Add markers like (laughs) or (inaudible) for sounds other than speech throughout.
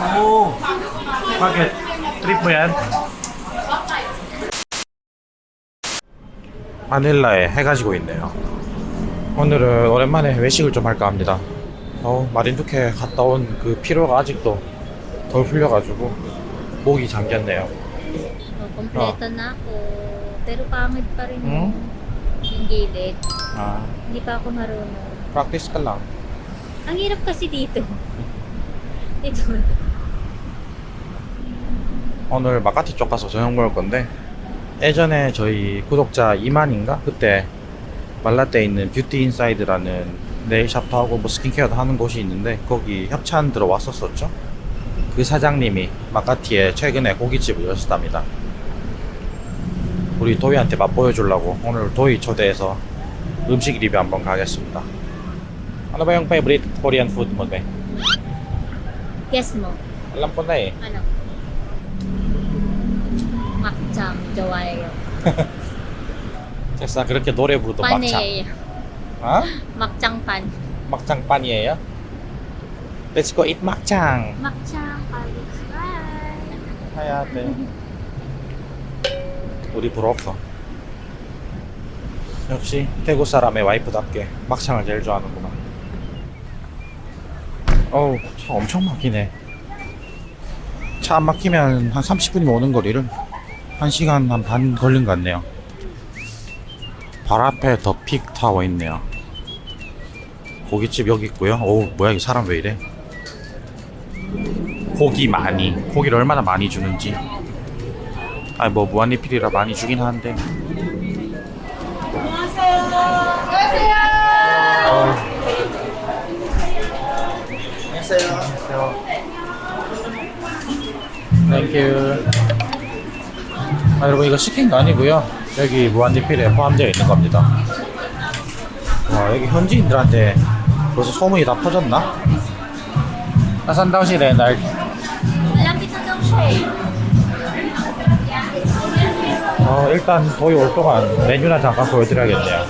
오, paket trip mo yan? 마닐라에 해가 지고 있네요. 오늘은 오랜만에 외식을 좀 할까 합니다. 어, 마린두케 갔다 온 그 피로가 아직도 덜 풀려가지고 목이 잠겼네요. Oh, kompleto na ako. Pero pangit pa rin Hmm? yung gilid. 아, Hindi pa ako marunong. practice ka lang. Ang hirap kasi dito. Dito. 오늘 마카티 쪽 가서 저녁 먹을 건데 예전에 저희 구독자 2만인가 그때 말라떼에 있는 뷰티 인사이드라는 네일샵도 하고 뭐 스킨케어도 하는 곳이 있는데 거기 협찬 들어왔었었죠 그 사장님이 마카티에 최근에 고깃집을 여셨답니다 우리 도희한테 맛보여 주려고 오늘 도희 초대해서 음식 리뷰 한번 가겠습니다 ano ba yung favorite Korean food mo, be? Guess mo. Alam ko na eh. Ano? 막장 좋아해요. (laughs) 됐어, 그렇게 노래 부르도 막창. 판이에요. 어? 막장판. 막장판이에요? Let's go eat. 막장 갈비살. 해야 돼. 우리 브로커. 역시 태국 사람의 와이프답게 막창을 제일 좋아하는구만. 어우, 차 엄청 막히네. 차 안 막히면 한 30분이면 오는 거리를 1시간 한 반 걸린 것 같네요. 발 앞에 더 픽 타워 있네요. 고깃집 여기 있고요. 오, 뭐야, 이 사람 왜 이래? 고기 많이 고기를 얼마나 많이 주는지 아니 뭐 무한리필이라 많이 주긴 하는데 땡큐 아 여러분 이거 시킨 거 아니고요 여기 무한리필에 포함되어 있는 겁니다 와 여기 현지인들한테 벌써 소문이 다 퍼졌나? 나산 다우시 날. 어, 일단 거의 올 동안 메뉴나 잠깐 보여드려야겠네요.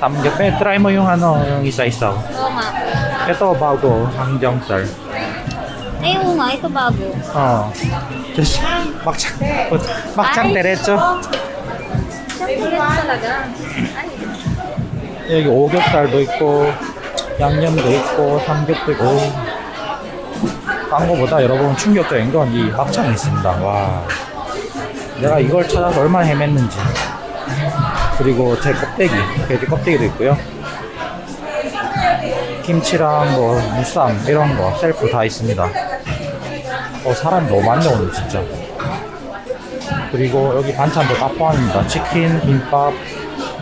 삼겹살 try mo yung ano, yung isa-isa. Oo nga. Ito bago, nga. Ito. 어. (laughs) 막창 막창 때렸죠? 여기 오겹살도 있고 양념도 있고 삼겹도 있고 딴 거보다 여러분 충격적인 건 이 막창이 있습니다. 와. 내가 이걸 찾아서 얼마나 헤맸는지. 그리고 제 껍데기, 돼지 껍데기도 있고요. 김치랑 뭐 무쌈 이런 거 셀프 다 있습니다. 어 사람 너무 많네 오늘 진짜. 그리고 여기 반찬도 다 포함입니다. 치킨, 김밥,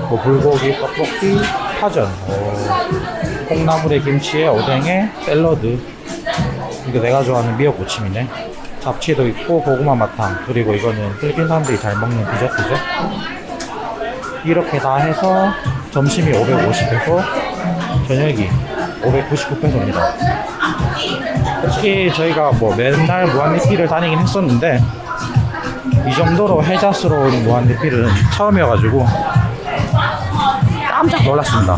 뭐 불고기, 떡볶이, 파전, 어, 콩나물에 김치에 오뎅에 샐러드. 이거 내가 좋아하는 미역 무침이네. 잡채도 있고 고구마 마탕 그리고 이거는 필리핀 사람들이 잘 먹는 디저트죠. 이렇게 다 해서 점심이 550페소, 저녁이 599페소입니다. 솔직히 저희가 뭐 맨날 무한리필을 다니긴 했었는데 이 정도로 혜자스러운 무한리필은 처음이어가지고 깜짝 놀랐습니다.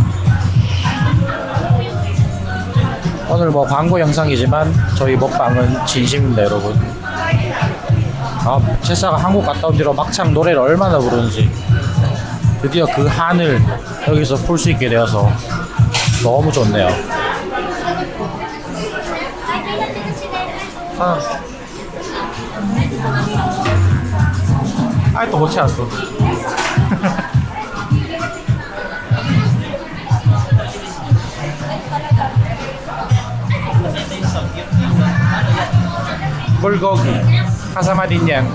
오늘 뭐 광고 영상이지만 저희 먹방은 진심입니다, 여러분. 아, 제사가 한국 갔다 온 뒤로 막창 노래를 얼마나 부르는지 드디어 그 한을 여기서 풀 수 있게 되어서 너무 좋네요. 아, 아이 또못 찾았어. bulgogi kasama din yan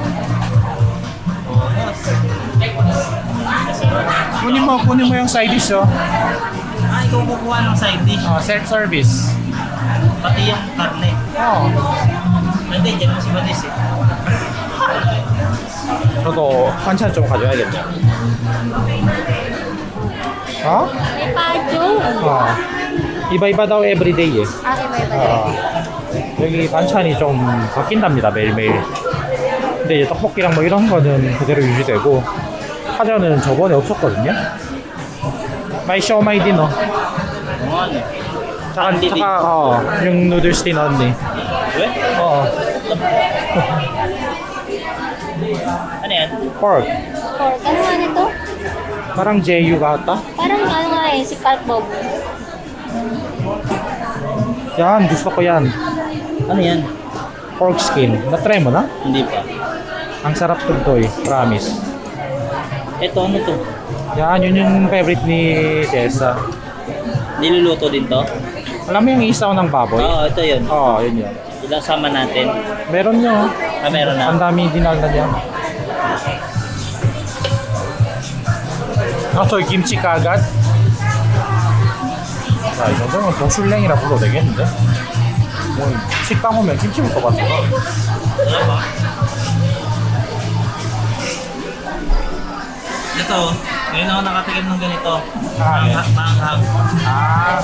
kunin mo kunin mo yung side dish oh Ah, ikaw kukuha ng side dish. oh self service Pati yung karne. oh Hindi, dyan mo si Batis eh. (laughs) 저도 반찬 좀 가져야겠네요 어? Pajo. 어 이바 이바 다오 에브리데이 Ah, may ba? 어, 여기 반찬이 좀 바뀐답니다 매일매일 근데 이제 떡볶이랑 뭐 이런 거는 그대로 유지되고 파전은 저번에 없었거든요 마이 쇼 마이 디너 oh, yung noodles din 언니. Oo. Ano (laughs) yan? Pork. Pork. Ano nga nito? Parang JU ka ata. Parang ano nga eh, si Carl Bob. Yan, gusto ko yan. Ano yan? Pork skin. Na-try mo na? Hindi pa. Ang sarap to to eh. Promise. Ito, ano to? Yan, yun yung favorite ni Tessa. Niluluto din to? Alam mo yung isaw ng baboy? Oo, ito yun. Oo, yun yun. Ilasama natin. Meron nyo. Ah, meron na. Ang dami dinal na niya. 아, 저기 김치 가gat. 자, 이 정도면 도술랭이라 불러도 되겠는데? 뭐, 식당 오면 김치부터 봤어. Alam mo? Ito, ngayon ako nakatikim ng ganito. Ah, Manghang. manghang. 아.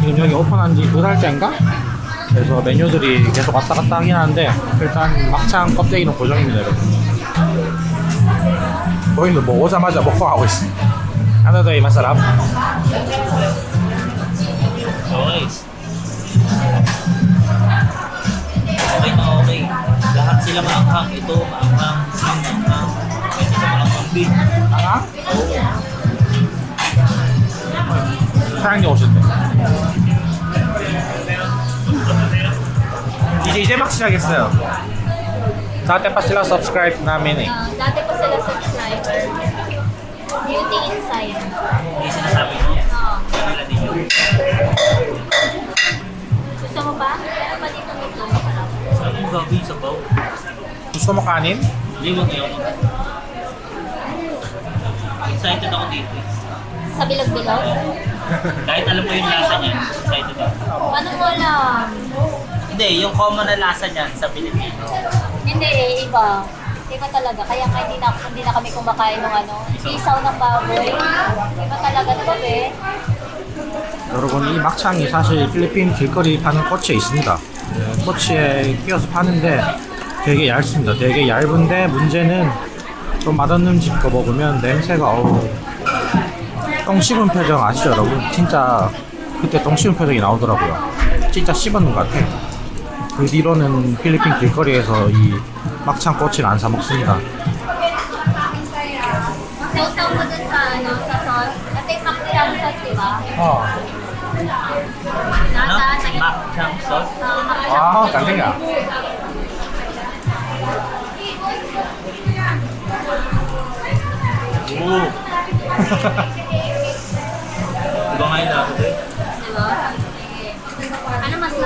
지금 여기 오픈한 지 두 달 째인가? 그래서 메뉴들이 계속 왔다 갔다 하긴 하는데 일단 막창 껍데기는 고정입니다 여러분 저희는 뭐 오자마자 먹고 가고 있어요 하나 더이 마사랍 Okay. Okay na okay. Lahat sila maanghang. Ito, maanghang. Yung maanghang. Pwede sa maanghang beef. 아? 사장님 오셨네 DJ Max siya guys nyo. Dati pa sila subscribe namin eh. Uh, dati pa sila subscriber. Beauty Insider. Hindi sinasabi niya. Oo. Kanila din yun. Gusto mo ba? Meron pa dito nito. Saan mo gabi sa baw? Gusto mo kanin? Hindi mo kayo. Excited ako dito. Sa bilog-bilog? Kahit alam ko yung lasa niya, excited ako. Paano mo alam? Hindi, yung common na lasa niya sa Pilipino. Hindi eh, iba. Iba talaga. Kaya nga hindi na, hindi na kami kumakain ng ano, isaw ng baboy. Iba talaga, di ba be? 여러분 이 막창이 사실 필리핀 길거리 파는 꼬치에 있습니다. 네, 꼬치에 끼워서 파는데 되게 얇습니다. 되게 얇은데 문제는 좀 맛없는 집 거 먹으면 냄새가 어우 똥 씹은 표정 아시죠 여러분? 진짜 그때 똥 씹은 표정이 나오더라고요. 진짜 씹었는 것 같아. 그 뒤로는 필리핀 길거리에서 이 막창 꼬치를 안사 먹습니다. 어. Ah, 아, 깜짝이야. Din? Di ba? Sige.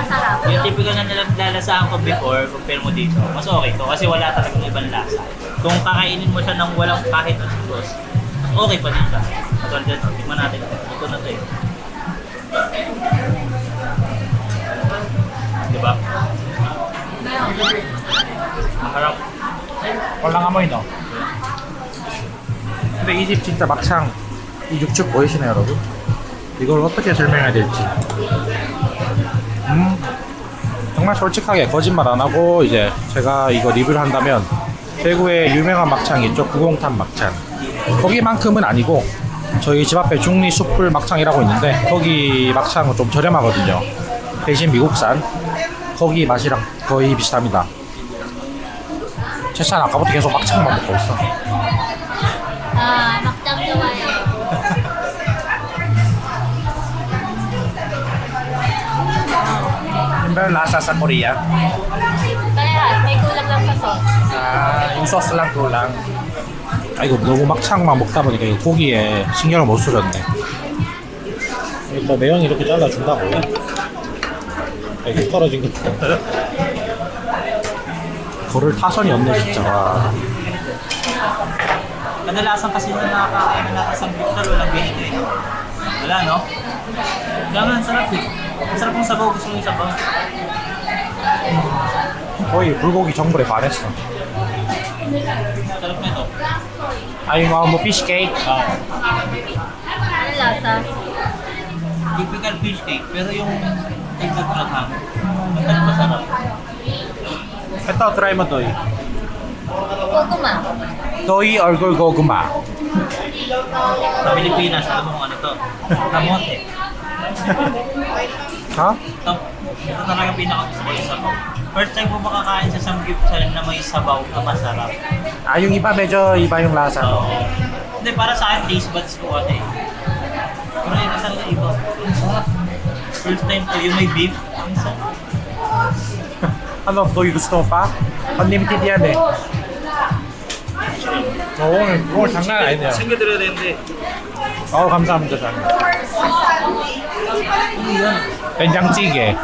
Ano mas masarap? Yung typical na nilalasahan ko before, compare mo dito, mas okay to kasi wala talagang ibang lasa. Kung kakainin mo siya ng walang kahit anong sauce, mas okay pa din siya. Katulad dyan, tingnan natin. Ito na to eh. Diba? Maharap. 꼴랑 아모이 너. 근데 이 집 진짜 막창 이 육즙 보이시나요 여러분? 이걸 어떻게 설명해야 될지 음. 정말 솔직하게 거짓말 안 하고 이제 제가 이거 리뷰를 한다면 대구의 유명한 막창이 있죠. 구공탄 막창. 거기만큼은 아니고 저희 집 앞에 중리 숯불 막창이라고 있는데 거기 막창은 좀 저렴하거든요. 대신 미국산. 거기 맛이랑 거의 비슷합니다. 채찬 아까부터 계속 막창만 먹고 있어. Ah, maktam 좋아 해. Yung lasa sa Korea? Kaya, may kulang lang sa sauce. 아, yung sauce lang kulang. 아, 이거 너무 막창만 먹다 보니까 이거 고기에 신경을 못 쓰렸네. 이거 매형이 이렇게 잘라준다고. 아, 이게 떨어진 거. 거를 타선이 없네, 진짜. 와. Kadalasan kasi yung nakakain natin sa Victor, walang binili. Wala, no? Kaya nga, ang sarap eh. Ang sarap ng sabaw, gusto mo yung sabaw. 거의 불고기 정글에 반했어. Sarap na ito. 아, 이거 뭐 피시 케이크? Ah, Ano lasa? typical fish cake, pero yung tingnan ko lang hangin. Ang ganun masarap. ito, try mo toy. Kukuma. Toy 얼굴 고구마. Sa Pilipinas, alam mo kung ano to? Kamote. Ha? Ito, ito talaga pinaka-gusto ko yung sabaw. First time mo makakain sa samgyupsal na may sabaw na masarap. Ah, yung iba medyo iba yung lasa. Oo. Hindi, para sa akin, taste buds ko kasi. Pero yun ang talaga iba. Ang sarap. First time ko, yung may beef. Ang sarap. (laughs) Ano, Doy gusto mo pa? Unlimited yan eh. Oo, 오늘 장난 아니네요. 챙겨드려야 되는데. 어, 감사합니다, 장. 된장찌개.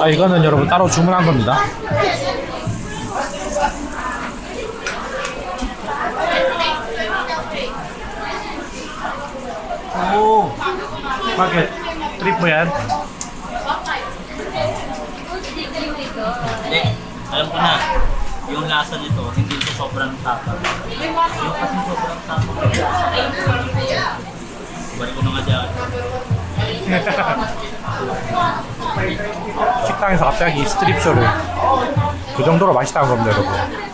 아, 이거는 여러분 따로 주문한 겁니다. Trip mo yan? Hindi. Alam ko na. Yung lasa nito, hindi ito sobrang tapang. Yung kasi sobrang tapang. Balik ko na nga dyan. 식당에서 갑자기 스트립 쇼를 그 정도로 맛있다는 겁니다, 여러분.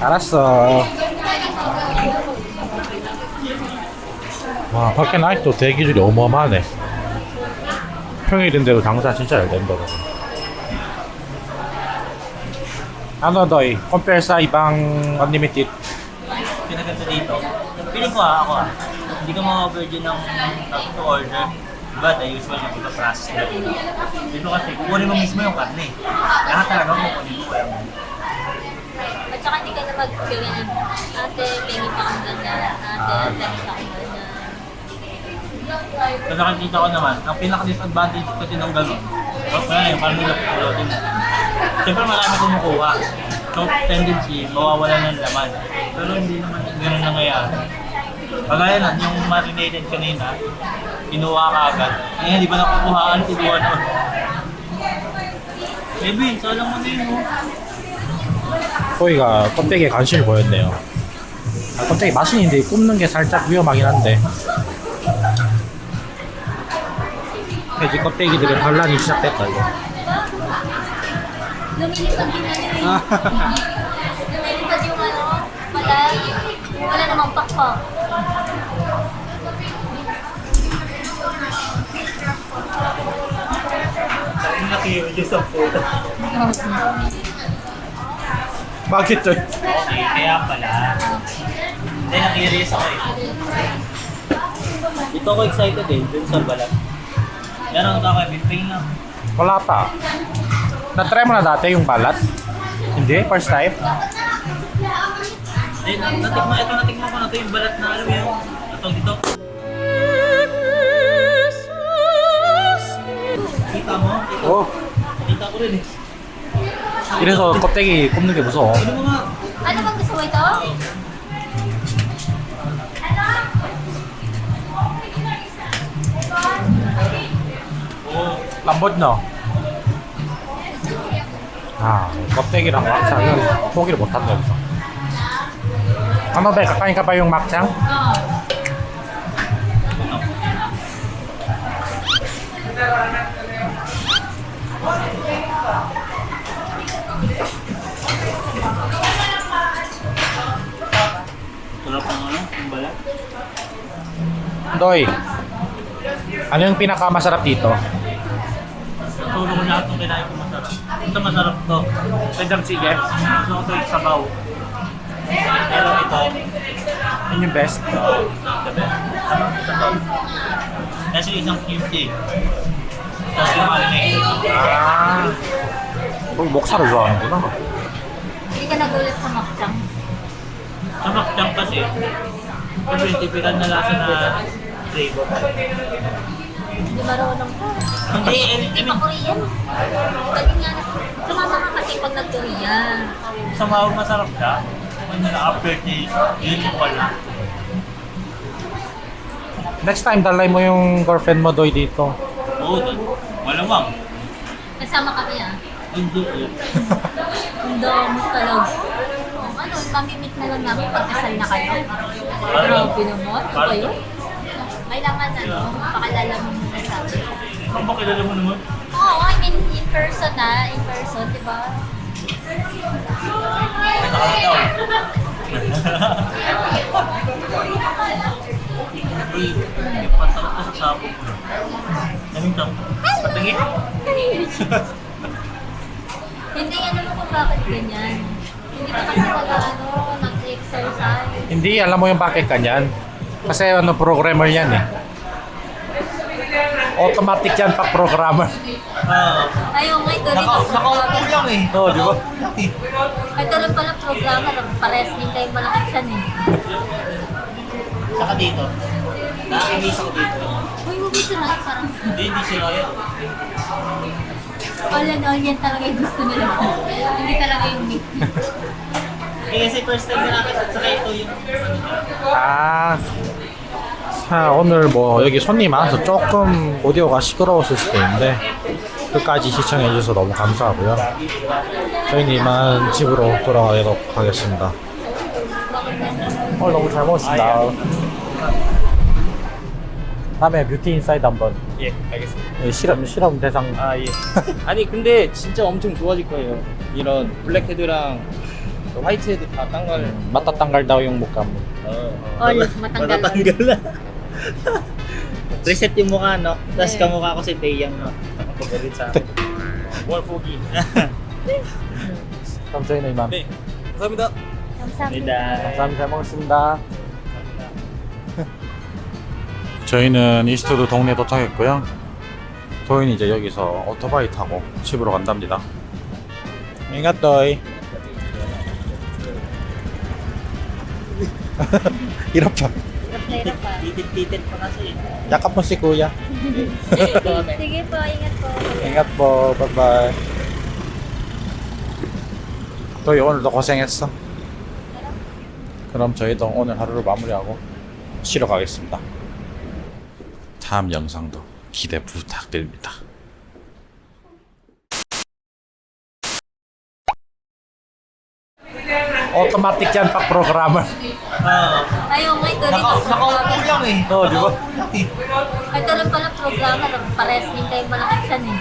알았어. 와, 밖에 아직도 대기줄이 어마어마하네. 평일인데도 장사 진짜 잘 된다. Ano doy? Compare sa ibang unlimited. Pinaganda dito. Feeling ko ah, ako ah. Hindi ka ma-virgin ng tag to order. Diba, the usual yung ipa-process na dito. Dito kasi, kukunin mo mismo yung karne. Lahat talaga kukunin mo. Kaya mo. At saka hindi ka na ng ate, pengi pa kang ganyan. Ate, pengi pa kang ganyan. So nakikita ko naman, ang pinaka-disadvantage kasi ng gano'n, oh, wala na yung parang nilapulot din. Siyempre marami kumukuha. So tendency, mawawala ng laman. Pero hindi naman gano'n nangyayari. Kagaya na, yung marinated kanina, kinuha ka agad. Eh, di ba nakukuhaan, kukuha naman. Kevin, salang mo na yun. 소희가 껍데기에 관심을 보였네요. 아, 껍데기 맛은 있는데 굽는 게 살짝 위험하긴 한데. 돼지 껍데기들의 반란이 시작됐다 이거. Eh. Lumilipad yung ano, malay. Wala namang pakpak. Saling nakiyod sa photo. Bakit to? Okay, kaya pala. Hindi, na-curious ako eh. Ito ako excited eh, dun sa balat. Yan ang ako, biping lang. Wala pa. Na-try mo na dati yung balat? Hindi? First time? Eh, na- natikma, ito natikma ko na to yung balat na alam mo yun. Ito dito. Kita mo? Kita, 어. kita ko rin eh. 이래서 껍데기 굽는 게 무서워. 너. 아, 껍데기랑 막창은 포기를 못한다 여기서. 한번 더 가까이 가봐 yung 막창. Doy, ano yung pinakamasarap dito? Turo ko lahat ng kinain ko masarap. Ito masarap to. Pedang sige. Gusto ko ito yung sabaw. Pero ito, yun yung best. Uh, the best. Sabaw. Kasi isang kimchi. Tapos yung marinate. Ah. Uy, buksan ko lang. Ano ka? Hindi ka nagulat sa makchang. Sa makchang kasi, ito yung na lasa na flavor. Hindi marunong ka. Hindi, I mean, I Hindi pa Korean. Lagi nga na. Sumama ka kasi pag nag-Korean. mawag masarap siya. Kung na aftertaste, yun yung wala. Next time, dalay mo yung girlfriend mo, Doy, dito. Oo, doon. Malamang. Kasama kami ah. Hindi eh. Talaga. Oh, ano, mamimit na lang namin pagkasal na kayo. Grabe naman. Ano ba yun? Kailangan ano, pakilala mo muna sa akin. Ang bakilala mo naman? Oo, I mean, in person na. In person, di ba? Nakakataw. Uy, may pasarap ka sa sapo. Anong tam? Patingin? Hindi, ano mo kung bakit ganyan. Hindi ka kasi talaga, ano, nag-exercise. Hindi, alam mo yung bakit kanyan. Kasi ano, programmer yan eh. Automatic yan pag programmer. Oo. Ayaw nga, ito Naka, ang nakaupo lang eh. Oo, di ba? Ito rin pala programmer, pares din kayo malaki siya eh. Saka dito. Nakakimiss ako dito. Uy, mo gusto na, parang Hindi, hindi sila yan. all and all yan talaga yung gusto nila. Hindi talaga yung meat. Eh kasi first time na nakita saka ito yung. 아, 자, 오늘 뭐 여기 손님 많아서 조금 오디오가 시끄러웠을 수도 있는데 끝까지 시청해주셔서 너무 감사하고요. 저희는 이만 집으로 돌아가도록 하겠습니다. 오늘 너무 잘 먹었습니다. 다음에 뷰티 인사이드 한번 예, 알겠습니다. 예, 실험 실험 대상 아, 예. 아니, 근데 진짜 엄청 좋아질 거예요. 이런 블랙헤드랑 그 화이트헤드 다딴 걸. 맞다 땅갈 다오 용목감 All, matanggal. Matatanggal na. (laughs) Reset yung mukha, no? Tapos 네. kamukha ko si Taeyang, no? Ang paborit sa akin. 월 포기. 그럼 저희는 이만 네, 감사합니다. Kamsahamnida. 감사합니다. 잘 먹었습니다. 저희는 이스트도 동네 도착했고요. 도인이 이제 여기서 오토바이 타고 집으로 간답니다. 인가또이. (laughs) 이렇게 Play pa. Titit-titit pa kasi. 약간 po si kuya. (laughs) Sige po, ingat po. 인가 po. 바이바이. 도이 오늘도 고생했어. 그럼 저희도 오늘 하루를 마무리하고 쉬러 가겠습니다. 다음 영상도 기대 부탁드립니다. Automatic yan pag programmer. Oo. Ayaw nga, ito Naka, nakaupo lang eh. Oo, di ba? Ito rin pala programmer, pares din kayo malaki siya eh.